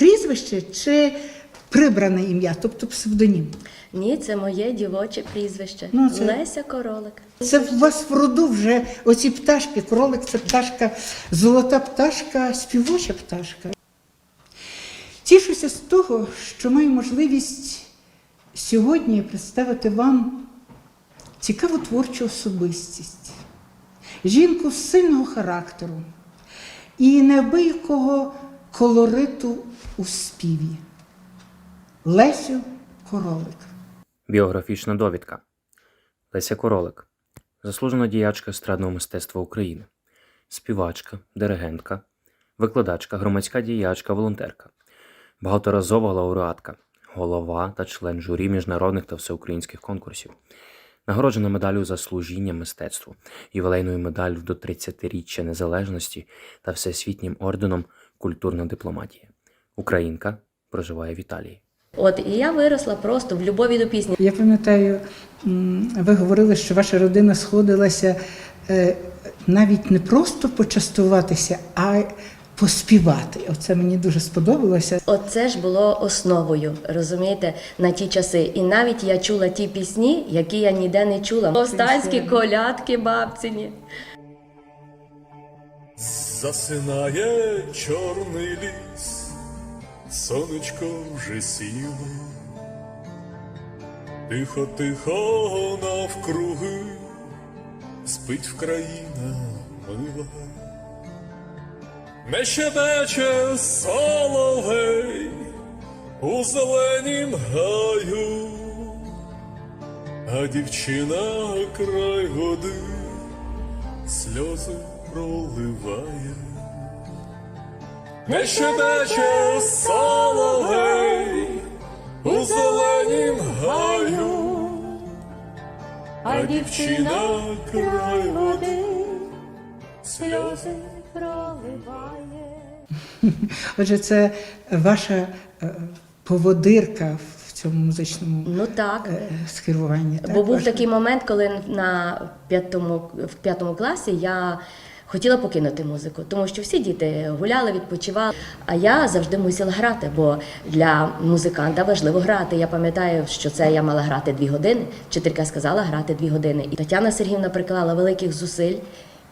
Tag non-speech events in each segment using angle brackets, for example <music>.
прізвище чи прибране ім'я, тобто псевдонім? Ні, це моє дівоче прізвище. Ну, це- Леся Королик. Це у вас в роду вже оці пташки, кролик це пташка, золота пташка, співоча пташка. Тішуся з того, що маю можливість сьогодні представити вам цікаву творчу особистість, жінку сильного характеру і неабиякого колориту у співі. Лесю Королик. Біографічна довідка. Леся Королик. Заслужена діячка естрадного мистецтва України. Співачка, диригентка, викладачка, громадська діячка, волонтерка. Багаторазова лауреатка, голова та член журі міжнародних та всеукраїнських конкурсів. Нагороджена медаллю за служіння мистецтву, ювілейною медаллю до 30-річчя незалежності та всесвітнім орденом Культурна дипломатія. Українка проживає в Італії. От і я виросла просто в любові до пісні. Я пам'ятаю, ви говорили, що ваша родина сходилася е, навіть не просто почастуватися, а поспівати. Оце мені дуже сподобалося. Оце ж було основою, розумієте, на ті часи. І навіть я чула ті пісні, які я ніде не чула. Повстанські колядки бабцині. Засинає чорний ліс, сонечко вже сіло, тихо, тихо навкруги, спить Вкраїна мила, не щебече соловей у зеленім гаю, а дівчина край води сльози проливає. Не щебече соловей у зеленім гаю, а дівчина край води сльози проливає. <laughs> Отже, це ваша е, поводирка в цьому музичному Ну так. е, скеруванні. Так, Бо був ваша? такий момент, коли на п'ятому в п'ятому класі я хотіла покинути музику, тому що всі діти гуляли, відпочивали. А я завжди мусила грати, бо для музиканта важливо грати. Я пам'ятаю, що це я мала грати дві години. Вчителька сказала грати дві години. І Тетяна Сергіївна приклала великих зусиль,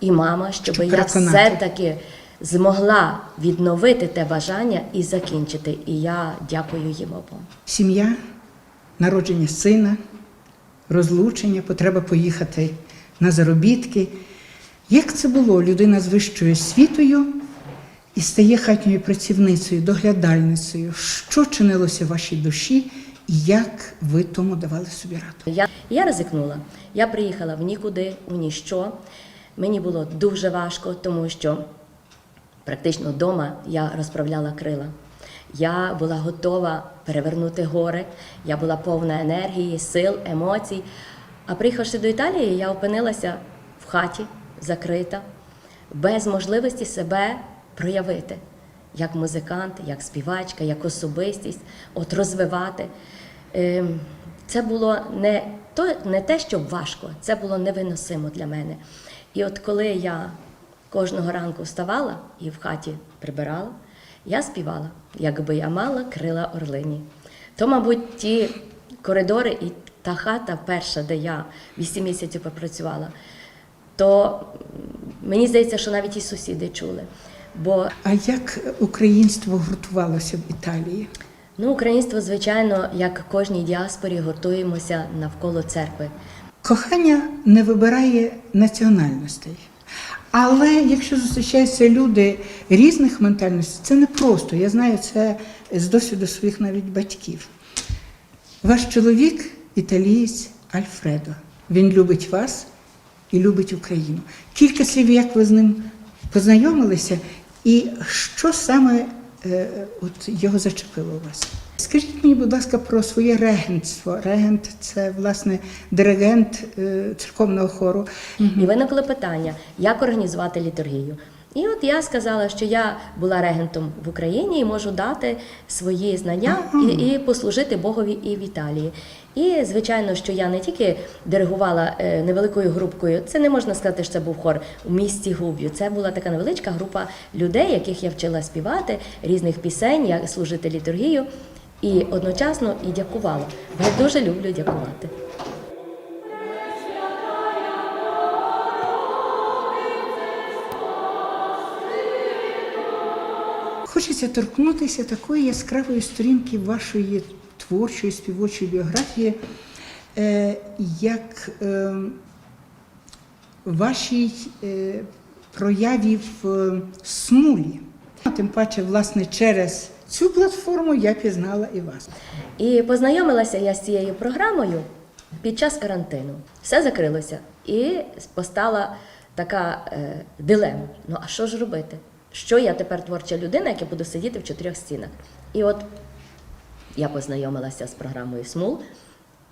і мама, щоб, Щоб я переконати. все-таки змогла відновити те бажання і закінчити. І я дякую їм обом. Сім'я, народження сина, розлучення, потреба поїхати на заробітки. Як це було? Людина з вищою освітою і стає хатньою працівницею, доглядальницею. Що чинилося в вашій душі і як ви тому давали собі раду? Я, я ризикнула. Я приїхала в нікуди, в ніщо. Мені було дуже важко, тому що практично вдома я розправляла крила. Я була готова перевернути гори, я була повна енергії, сил, емоцій. А приїхавши до Італії, я опинилася в хаті, закрита, без можливості себе проявити як музикант, як співачка, як особистість, от розвивати. Ем, Це було не, то, не те, що важко, це було невиносимо для мене. І от коли я кожного ранку вставала і в хаті прибирала, я співала, якби я мала крила орлині. То, мабуть, ті коридори і та хата перша, де я 8 місяців попрацювала, то мені здається, що навіть і сусіди чули. Бо А як українство гуртувалося в Італії? ну, українство, звичайно, як кожній діаспорі, гуртуємося навколо церкви. Кохання не вибирає національностей. Але якщо зустрічаються люди різних ментальностей, це не просто. Я знаю це з досвіду своїх навіть батьків. Ваш чоловік італієць Альфредо. Він любить вас і любить Україну. Кілька слів, як ви з ним познайомилися, і що саме е, от його зачепило у вас? Скажіть мені, будь ласка, про своє регентство. Регент це власне диригент е, церковного хору. І виникло питання, як організувати літургію. І от я сказала, що я була регентом в Україні і можу дати свої знання і, і послужити Богові і в Італії. І звичайно, що я не тільки диригувала е, невеликою групкою, це не можна сказати, що це був хор у місті Губ'ю. Це була така невеличка група людей, яких я вчила співати різних пісень, як служити літургію. І одночасно і дякувала. Бо я дуже люблю дякувати. Хочеться торкнутися такої яскравої сторінки вашої творчої співочої біографії, е, як е, вашій е, прояві в смулі. Тим паче, власне, через цю платформу я пізнала і вас. І познайомилася я з цією програмою під час карантину. Все закрилося, і постала така е, дилема: ну а що ж робити? Що я тепер творча людина, яка буду сидіти в чотирьох стінах? І от я познайомилася з програмою Смул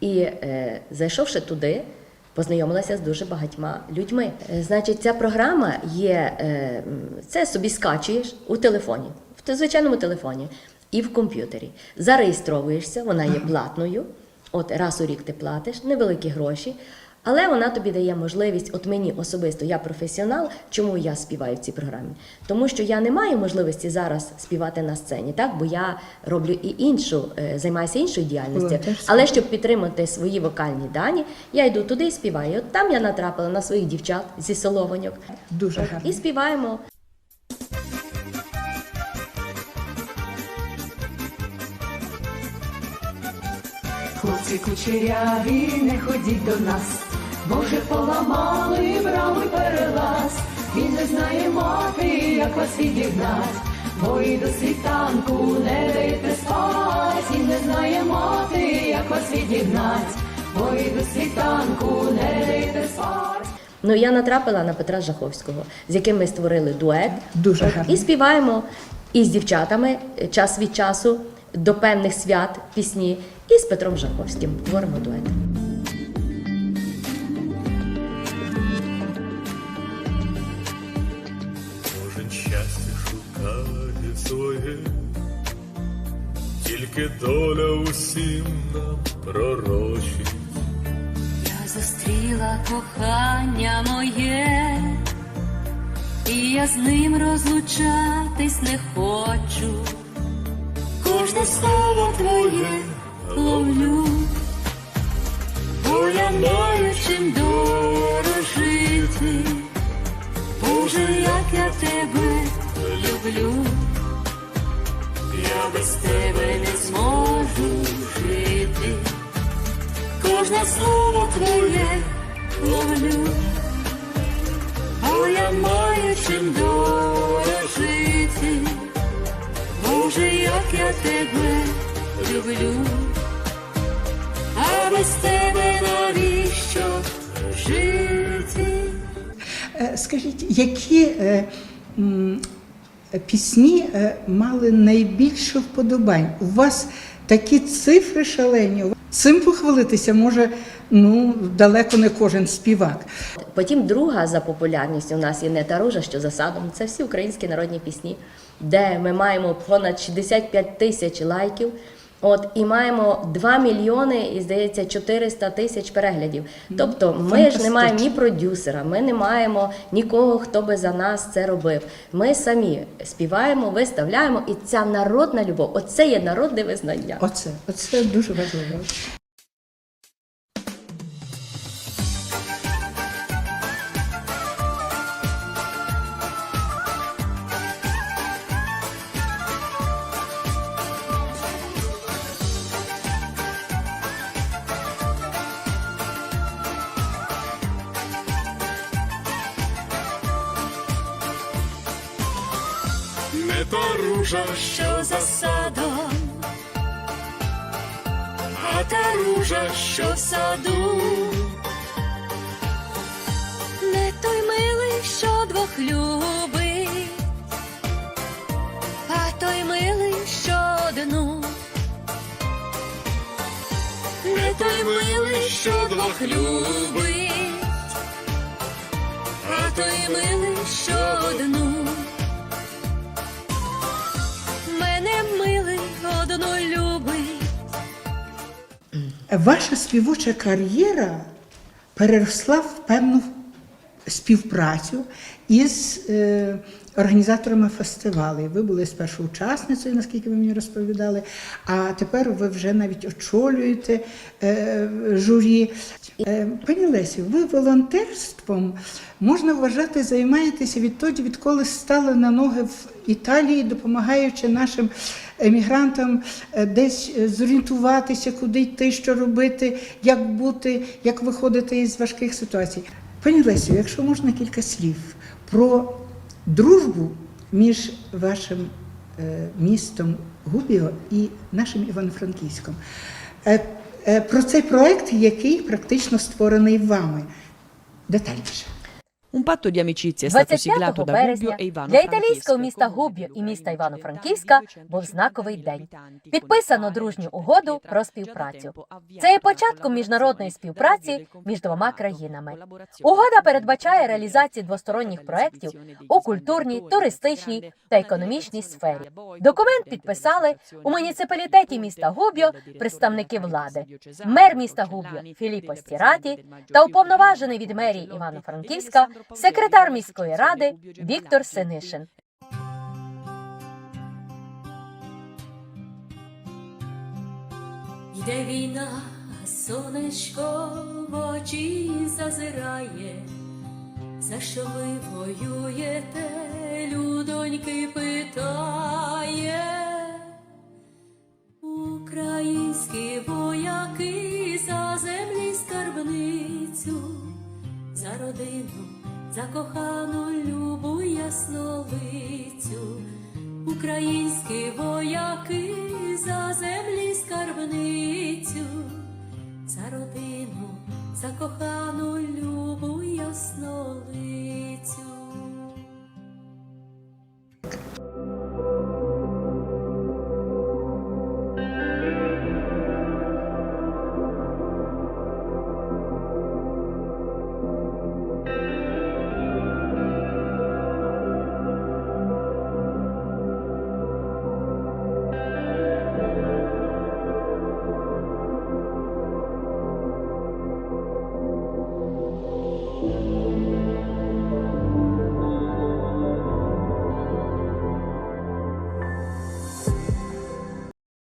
і, е, зайшовши туди, познайомилася з дуже багатьма людьми. Е, Значить, ця програма є, е, це собі скачуєш у телефоні, в звичайному телефоні і в комп'ютері. Зареєстровуєшся, вона є платною. От раз у рік ти платиш невеликі гроші. Але вона тобі дає можливість, от мені особисто, я професіонал, чому я співаю в цій програмі? Тому що я не маю можливості зараз співати на сцені, так бо я роблю і іншу, е, займаюся іншою діяльністю. Але щоб підтримати свої вокальні дані, я йду туди і співаю. І От там я натрапила на своїх дівчат зі Солованьок Дуже гарно. і співаємо. Хлопці кучеряві, не ходіть до нас, бо вже поламали брави перелаз. Він не знає мати, як вас відігнать, бо і до світанку не даєте спать. Він не знає мати, як вас відігнать, бо і до світанку не даєте спать. Ну я натрапила на Петра Жаховського, з яким ми створили дует. Дуже гарно. І співаємо із дівчатами е, час від часу до певних свят пісні, і з Петром Жаховським творимо дует. Тільки доля усім нам пророчить. Я зустріла кохання моє, і я з ним розлучатись не хочу. Кожне слово твоє ловлю, бо я маю чим дорожити. Боже, як я тебе люблю, я без тебе слово твоє ловлю, бо я маю чим дорожити. Боже, як я тебе люблю, а без тебе навіщо жити? Е, Скажіть, які е, пісні е, мали найбільше вподобань? У вас такі цифри шалені. Цим похвалитися може ну, далеко не кожен співак. Потім друга за популярністю у нас є не та рожа, що за садом. Це всі українські народні пісні, де ми маємо понад 65 тисяч лайків. От і маємо 2 мільйони і здається 400 тисяч переглядів. Тобто, ми ж не маємо ні продюсера, ми не маємо нікого, хто би за нас це робив. Ми самі співаємо, виставляємо, і ця народна любов, оце є народне визнання. Оце, оце дуже важливо. Ружа, що за садом, а та ружа, що в саду, не той милий, що двох любить, а той милий, що одну, не той милий, що двох любить, а той милий, що одну. Ваша співоча кар'єра переросла в певну співпрацю із е, організаторами фестивалів. Ви були спершу учасницею, наскільки ви мені розповідали, а тепер ви вже навіть очолюєте е, журі. Е, пані Лесю, ви волонтерством можна вважати, займаєтеся відтоді, відколи стали на ноги в Італії, допомагаючи нашим емігрантам десь зорієнтуватися, куди йти, що робити, як бути, як виходити із важких ситуацій. Пані Лесю, якщо можна кілька слів про дружбу між вашим е, містом Губіо і нашим Івано-Франківськом. Е, е, Про цей проект, який практично створений вами. Детальніше. Un patto di amicizia è stato siglato da березня e Ivano для італійського міста Губ'ю і міста Івано-Франківська був знаковий день. Підписано дружню угоду про співпрацю. Це є початком міжнародної співпраці між двома країнами. Угода передбачає реалізацію двосторонніх проєктів у культурній, туристичній та економічній сфері. Документ підписали у муніципалітеті міста Губ'ю представники влади, мер міста Губ'ю Філіппо Стіраті та уповноважений від мерії Івано-Франківська секретар міської ради Віктор Синишин. Йде війна, сонечко в очі зазирає. За що ви воюєте, людоньки питає. Українські вояки за землі скарбницю, за родину, за кохану любу ясновицю, Українські вояки за землі скарбницю, за родину, за кохану любу яснолицю.